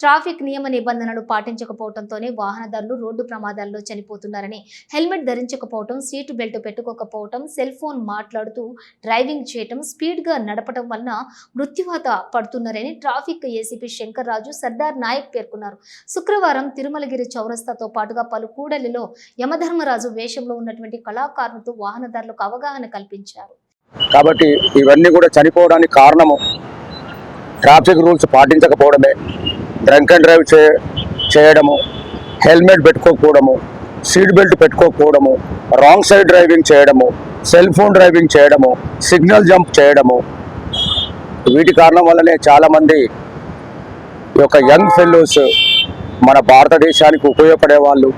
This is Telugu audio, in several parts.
ట్రాఫిక్ నియమ నిబంధనలు పాటించకపోవడంతోనే వాహనదారులు రోడ్డు ప్రమాదాల్లో చనిపోతున్నారని హెల్మెట్ ధరించకపోవటం సీటు బెల్ట్ పెట్టుకోకపోవటం సెల్ ఫోన్ మాట్లాడుతూ డ్రైవింగ్ చేయటం స్పీడ్గా నడపటం వలన మృత్యువాత పడుతున్నారని ట్రాఫిక్ ఏసీపీ శంకర్ రాజు సర్దార్ నాయక్ పేర్కొన్నారు. శుక్రవారం తిరుమలగిరి చౌరస్తాతో పాటుగా పలు కూడలిలో యమధర్మరాజు వేషంలో ఉన్నటువంటి కళాకారులతో వాహనదారులకు అవగాహన కల్పించారు. కాబట్టి ఇవన్నీ కూడా చనిపోవడానికి కారణము. ట్రాఫిక్ రూల్స్ పాటించకపోవడమే. డ్రంక్ అండ్ డ్రైవ్ చే చేయడము హెల్మెట్ పెట్టుకోకపోవడము సీట్ బెల్ట్ పెట్టుకోకపోవడము రాంగ్ సైడ్ డ్రైవింగ్ చేయడము సెల్ ఫోన్ డ్రైవింగ్ చేయడము సిగ్నల్ జంప్ చేయడము. వీటి కారణం వల్లనే చాలామంది ఈ యొక్క యంగ్ ఫెలోస్ మన భారతదేశానికి ఉపయోగపడే వాళ్ళు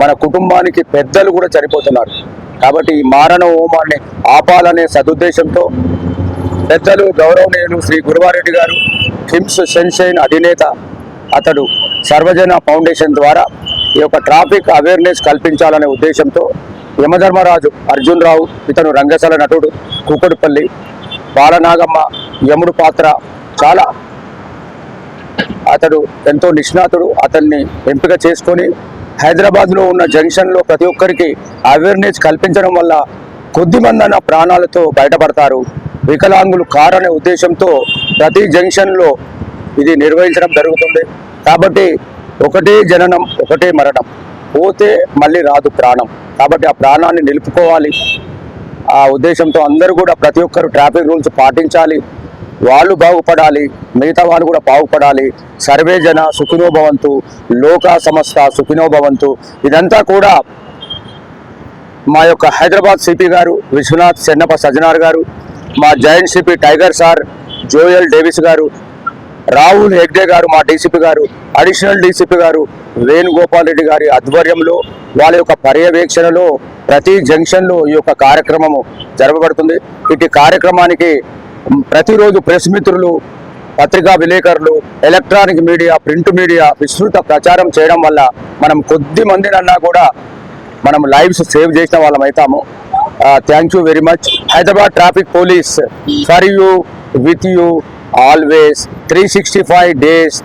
మన కుటుంబానికి పెద్దలు కూడా చనిపోతున్నారు. కాబట్టి ఈ మారణ హోమాన్ని ఆపాలనే సదుద్దేశంతో పెద్దలు గౌరవనీయులు శ్రీ గురువారెడ్డి గారు కిమ్స్ సెన్షైన్ అధినేత అతడు సర్వజన ఫౌండేషన్ ద్వారా ఈ యొక్క ట్రాఫిక్ అవేర్నెస్ కల్పించాలనే ఉద్దేశంతో యమధర్మరాజు అర్జున్ రావు ఇతను రంగశాల నటుడు కుక్కడుపల్లి బాలనాగమ్మ యముడు పాత్ర చాలా. అతడు ఎంతో నిష్ణాతుడు. అతన్ని ఎంపిక చేసుకొని హైదరాబాద్లో ఉన్న జంక్షన్లో ప్రతి ఒక్కరికి అవేర్నెస్ కల్పించడం వల్ల కొద్దిమందన ప్రాణాలతో బయటపడతారు. వికలాంగులు కారనే ఉద్దేశంతో ప్రతి జంక్షన్లో ఇది నిర్వహించడం జరుగుతుంది. కాబట్టి ఒకటే జననం ఒకటే మరణం. పోతే మళ్ళీ రాదు ప్రాణం. కాబట్టి ఆ ప్రాణాన్ని నిలుపుకోవాలి. ఆ ఉద్దేశంతో అందరూ కూడా ప్రతి ఒక్కరు ట్రాఫిక్ రూల్స్ పాటించాలి. వాళ్ళు బాగుపడాలి. మిగతా వాళ్ళు కూడా బాగుపడాలి. సర్వే జన సుఖినోభవంతు లోకా లోక సంస్థ సుఖినోభవంతు ఇదంతా కూడా మా యొక్క హైదరాబాద్ సిపి గారు విశ్వనాథ్ చెన్నప్ప సజ్జనార్ గారు మా joint CP tiger sir Joel Davis గారు రాహుల్ హెగ్డే గారు మా డీసీపీ గారు అడిషనల్ డీసీపీ గారు వేణుగోపాల్ రెడ్డి గారి ఆధ్వర్యంలో వాళ్ళ యొక్క పర్యవేక్షణలో ప్రతి జంక్షన్లో ఈ యొక్క కార్యక్రమము జరపబడుతుంది. ఇటు కార్యక్రమానికి ప్రతిరోజు ప్రెస్ మిత్రులు పత్రికా విలేకరులు ఎలక్ట్రానిక్ మీడియా ప్రింట్ మీడియా విస్తృత ప్రచారం చేయడం వల్ల మనం కొద్ది మందినన్నా కూడా మనం లైవ్స్ సేవ్ చేసిన వాళ్ళం అవుతాము thank you very much. Hyderabad traffic police for you with you. always 365 days